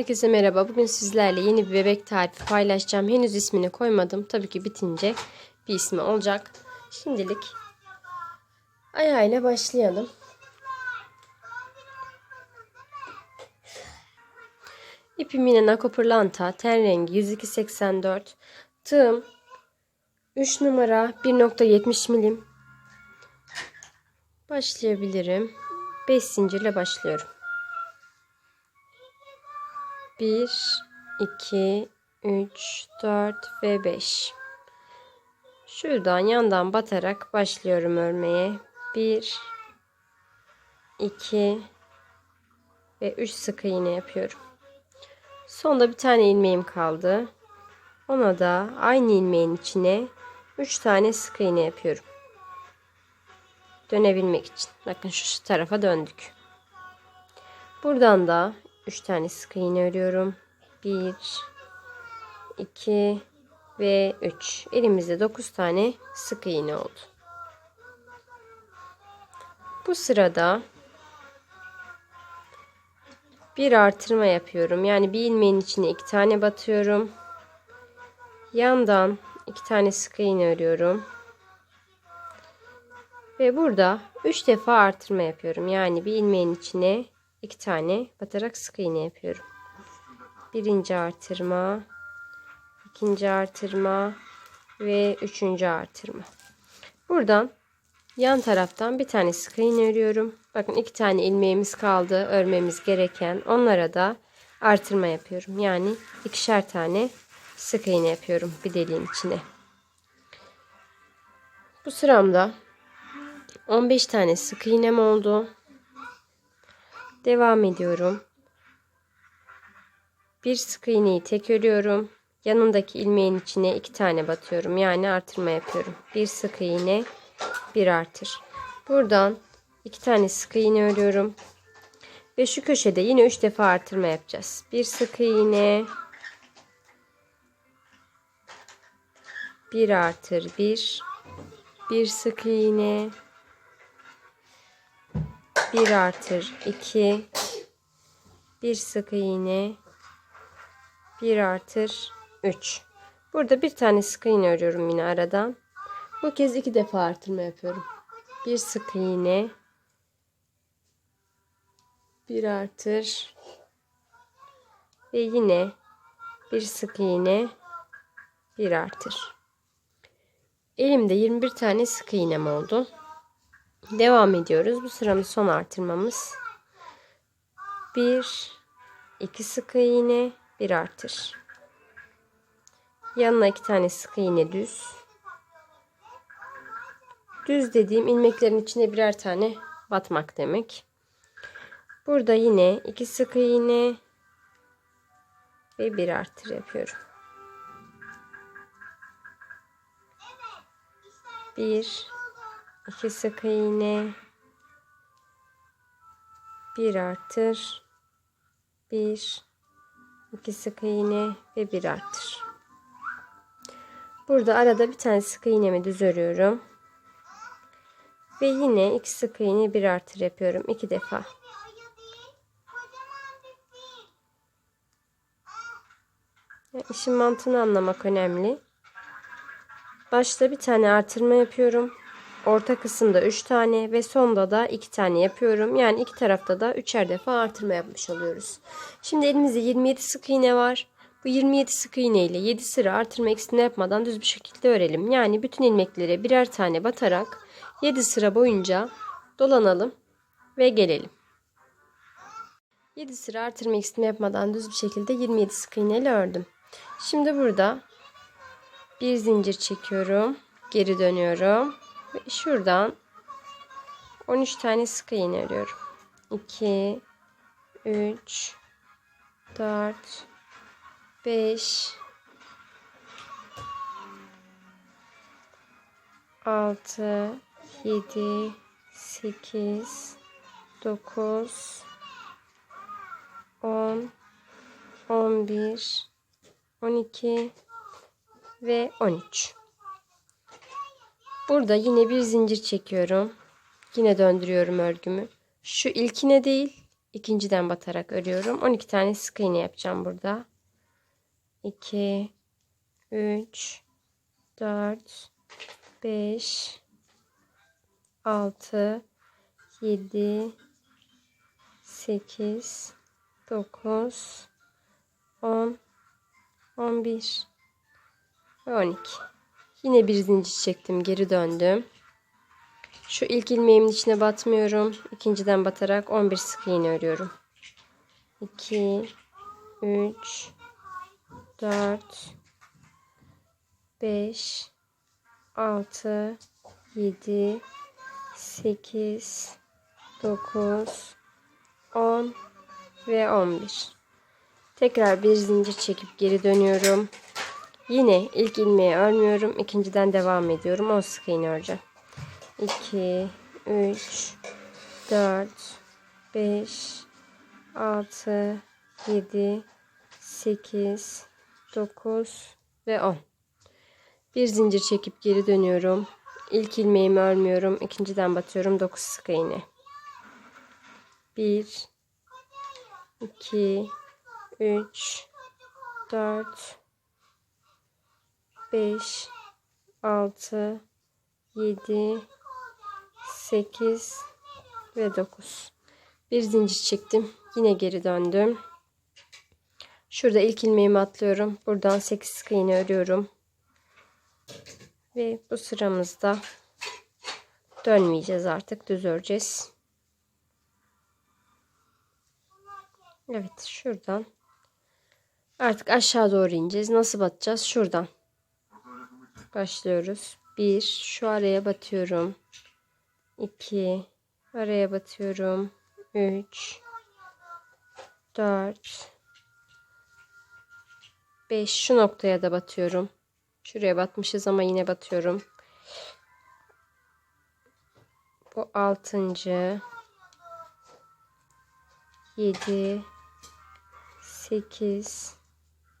Herkese merhaba. Bugün sizlerle yeni bir bebek tarifi paylaşacağım. Henüz ismini koymadım. Tabii ki bitince bir ismi olacak. Şimdilik ayağıyla başlayalım. İpim yine Nako Pırlanta. Ten rengi 102.84. Tığım 3 numara 1.70 milim. Başlayabilirim. 5 zincirle başlıyorum. 1, 2, 3, 4 ve 5. Şuradan yandan batarak başlıyorum örmeye. 1, 2 ve 3 sık iğne yapıyorum. Sonda bir tane ilmeğim kaldı. Ona da aynı ilmeğin içine 3 tane sık iğne yapıyorum. Dönebilmek için. Bakın şu tarafa döndük. Buradan da 3 tane sık iğne örüyorum. 1 2 ve 3. Elimizde 9 tane sık iğne oldu. Bu sırada bir artırma yapıyorum. Yani bir ilmeğin içine iki tane batıyorum. Yandan iki tane sık iğne örüyorum. Ve burada 3 defa artırma yapıyorum. Yani bir ilmeğin içine iki tane batarak sık iğne yapıyorum. Birinci artırma, ikinci artırma ve üçüncü artırma. Buradan yan taraftan bir tane sık iğne örüyorum. Bakın iki tane ilmeğimiz kaldı örmemiz gereken. Onlara da artırma yapıyorum. Yani ikişer tane sık iğne yapıyorum bir deliğin içine. Bu sıramda 15 tane sık iğnem oldu. Devam ediyorum. Bir sık iğneyi tek örüyorum. Yanındaki ilmeğin içine iki tane batıyorum. Yani artırma yapıyorum. Bir sık iğne, bir artır. Buradan iki tane sık iğne örüyorum. Ve şu köşede yine üç defa artırma yapacağız. Bir sık iğne, bir artır, bir, bir sık iğne, 1 artır. 2 1 sık iğne. 1 artır. 3 burada bir tane sık iğne örüyorum yine aradan bu kez iki defa artırma yapıyorum. Bir sık iğne. 1 artır. Ve yine bir sık iğne. 1 artır. Elimde 21 tane sık iğnem oldu Devam ediyoruz. Bu sıramız son artırmamız. 1 2 sık iğne, 1 artır. Yanına 2 tane sık iğne düz. Düz dediğim ilmeklerin içine birer tane batmak demek. Burada yine 2 sık iğne ve 1 artır yapıyorum. 1 2 sık iğne. Bir artır. Bir. İki sık iğne ve bir artır. Burada arada bir tane sık iğnemi düz örüyorum ve yine iki sık iğne bir artır yapıyorum. İki defa. Yani işin mantığını anlamak önemli. Başta bir tane artırma yapıyorum Orta kısımda 3 tane ve sonda da 2 tane yapıyorum. Yani iki tarafta da 3'er defa artırma yapmış oluyoruz. Şimdi elimizde 27 sık iğne var. Bu 27 sık iğne ile 7 sıra artırma eksiltme yapmadan düz bir şekilde örelim. Yani bütün ilmeklere birer tane batarak 7 sıra boyunca dolanalım ve gelelim. 7 sıra artırma eksiltme yapmadan düz bir şekilde 27 sık iğne ile ördüm. Şimdi burada bir zincir çekiyorum. Geri dönüyorum. Ve şuradan 13 tane sık iğne örüyorum. 2 3 4 5 6 7 8 9 10 11 12 ve 13 Burada yine bir zincir çekiyorum. Yine döndürüyorum örgümü. Şu ilkine değil, ikinciden batarak örüyorum. 12 tane sık iğne yapacağım burada. 2 3 4 5 6 7 8 9 10 11 ve 12 yine bir zincir çektim geri döndüm. Şu ilk ilmeğimin içine batmıyorum. İkinciden batarak 11 sık iğne örüyorum. 2 3 4 5 6 7 8 9 10 ve 11 tekrar bir zincir çekip geri dönüyorum yine ilk ilmeği örmüyorum. İkinciden devam ediyorum. 10 sık iğne öreceğim. 2 3 4 5 6 7 8 9 ve 10 bir zincir çekip geri dönüyorum. İlk ilmeğimi örmüyorum. İkinciden batıyorum. 9 sık iğne. 1 2 3 4 5 6 7 8 ve 9 bir zincir çektim yine geri döndüm şurada ilk ilmeğimi atlıyorum buradan 8 sık iğne örüyorum ve bu sıramızda dönmeyeceğiz artık düz öreceğiz Evet şuradan. Artık aşağı doğru ineceğiz. Nasıl batacağız? Şuradan. Başlıyoruz. 1 şu araya batıyorum. 2 araya batıyorum. 3 4 5 şu noktaya da batıyorum. Şuraya batmışız ama yine batıyorum. Bu altıncı. 7 8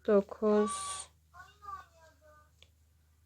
9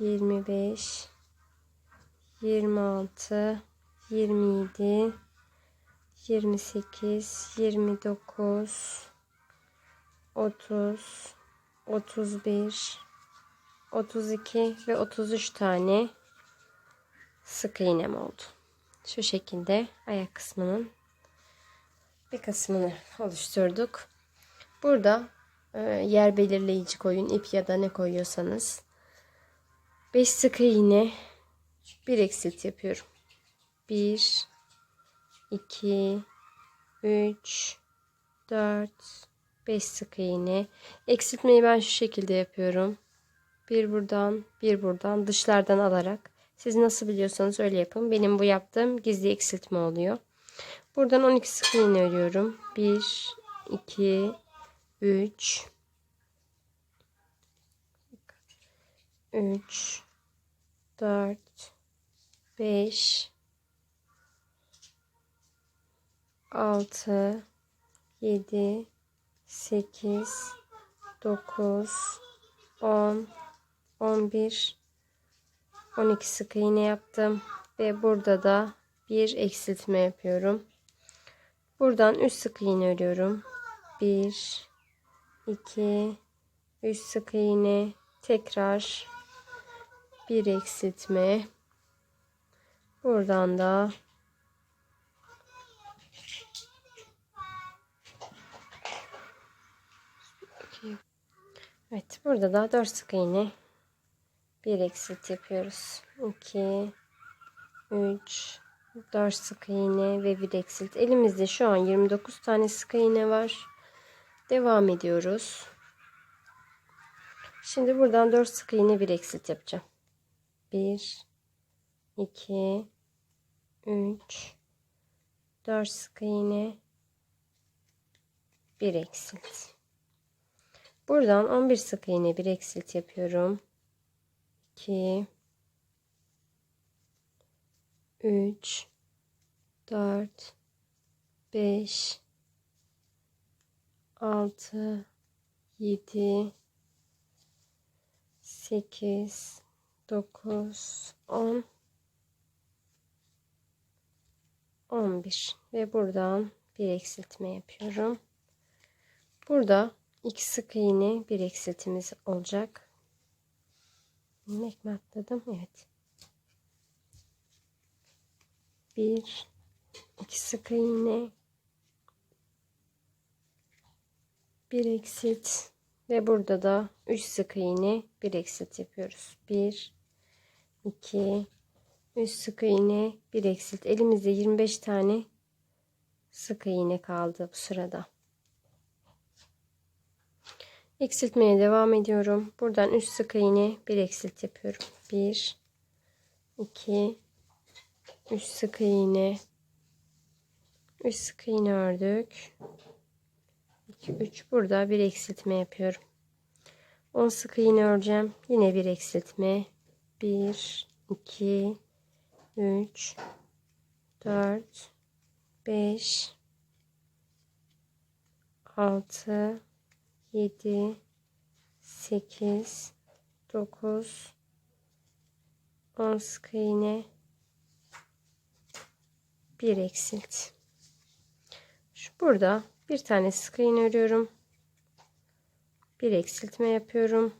25 26 27 28 29 30 31 32 ve 33 tane sık iğnem oldu. Şu şekilde ayak kısmının bir kısmını oluşturduk. Burada e, yer belirleyici koyun ip ya da ne koyuyorsanız 5 sık iğne bir eksilt yapıyorum. 1 2 3 4 5 sık iğne. Eksiltmeyi ben şu şekilde yapıyorum. Bir buradan, bir buradan dışlardan alarak. Siz nasıl biliyorsanız öyle yapın. Benim bu yaptığım gizli eksiltme oluyor. Buradan 12 sık iğne örüyorum. 1 2 3 3 4 5 6 7 8 9 10 11 12 sık iğne yaptım ve burada da bir eksiltme yapıyorum. Buradan 3 sık iğne örüyorum. 1 2 3 sık iğne tekrar bir eksiltme. Buradan da Evet burada da 4 sık iğne bir eksilt yapıyoruz. 2 3 4 sık iğne ve bir eksilt. Elimizde şu an 29 tane sık iğne var. Devam ediyoruz. Şimdi buradan 4 sık iğne bir eksilt yapacağım. 1 2 3 4 sık iğne bir eksilt. Buradan 11 sık iğne bir eksilt yapıyorum. 2 3 4 5 6 7 8 9 10 11 ve buradan bir eksiltme yapıyorum. Burada iki sık iğne bir eksiltimiz olacak. İlmek mi atladım? Evet. Bir, iki sık iğne, bir eksilt ve burada da üç sık iğne bir eksilt yapıyoruz. Bir, iki, üç sık iğne bir eksilt. Elimizde 25 tane sık iğne kaldı bu sırada. Eksiltmeye devam ediyorum. Buradan 3 sık iğne bir eksilt yapıyorum. 1 2 3 sık iğne 3 sık iğne ördük. 2 3 burada bir eksiltme yapıyorum. 10 sık iğne öreceğim. Yine bir eksiltme. 1 2 3 4 5 6 7 8 9 10 sık iğne bir eksilt. Şu burada bir tane sık iğne örüyorum. Bir eksiltme yapıyorum.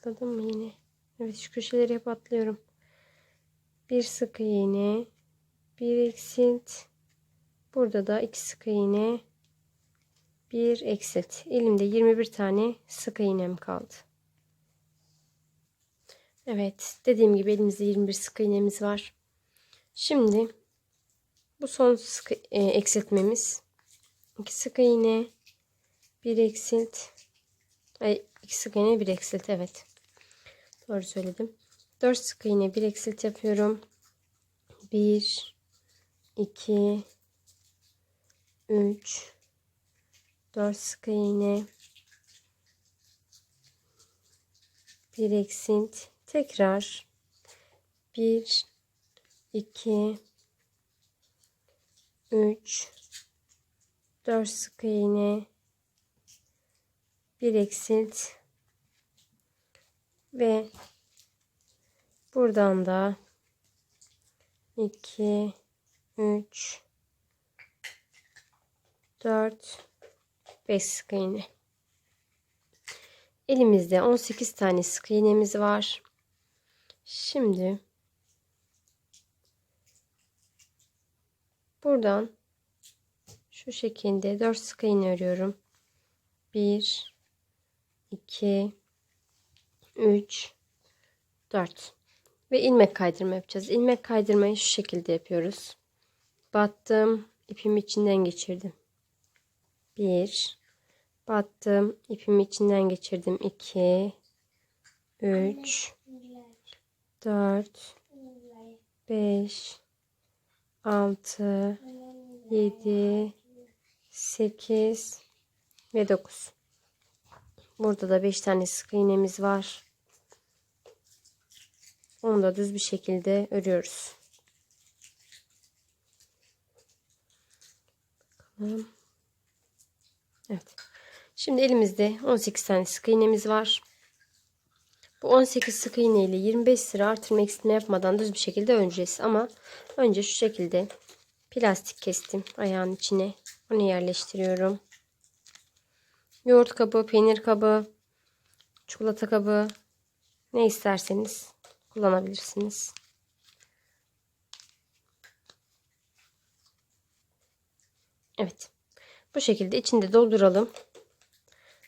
Atladım mı yine? Evet şu köşeleri hep atlıyorum. Bir sık iğne, bir eksilt. Burada da iki sık iğne, bir eksilt. Elimde 21 tane sık iğnem kaldı. Evet, dediğim gibi elimizde 21 sık iğnemiz var. Şimdi bu son sık e, eksiltmemiz. 2 sık iğne, bir eksilt. Ay, iki sık iğne, bir eksilt. Evet. Doğru söyledim. 4 sık iğne, bir eksilt yapıyorum. 1 2 3 4 sık iğne. Bir eksilt. Tekrar. 1 2 3 4 sık iğne. Bir eksilt ve buradan da 2 3 4 5 sık iğne. Elimizde 18 tane sık iğnemiz var. Şimdi buradan şu şekilde 4 sık iğne örüyorum. 1 2 3 4 ve ilmek kaydırma yapacağız. İlmek kaydırmayı şu şekilde yapıyoruz. Battım, ipimi içinden geçirdim. 1 battım, ipimi içinden geçirdim. 2 3 4 5 6 7 8 ve 9 burada da 5 tane sık iğnemiz var onu da düz bir şekilde örüyoruz bakalım evet şimdi elimizde 18 tane sık iğnemiz var bu 18 sık iğne ile 25 sıra artırma eksiltme yapmadan düz bir şekilde öreceğiz. Ama önce şu şekilde plastik kestim ayağın içine. Onu yerleştiriyorum. Yoğurt kabı, peynir kabı, çikolata kabı ne isterseniz kullanabilirsiniz. Evet. Bu şekilde içinde dolduralım.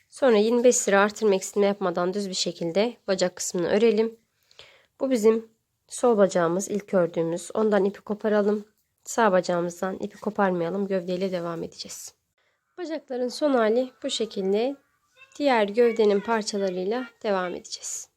Sonra 25 sıra artırma eksiltme yapmadan düz bir şekilde bacak kısmını örelim. Bu bizim sol bacağımız ilk ördüğümüz. Ondan ipi koparalım. Sağ bacağımızdan ipi koparmayalım. Gövdeyle devam edeceğiz. Bacakların son hali bu şekilde. Diğer gövdenin parçalarıyla devam edeceğiz.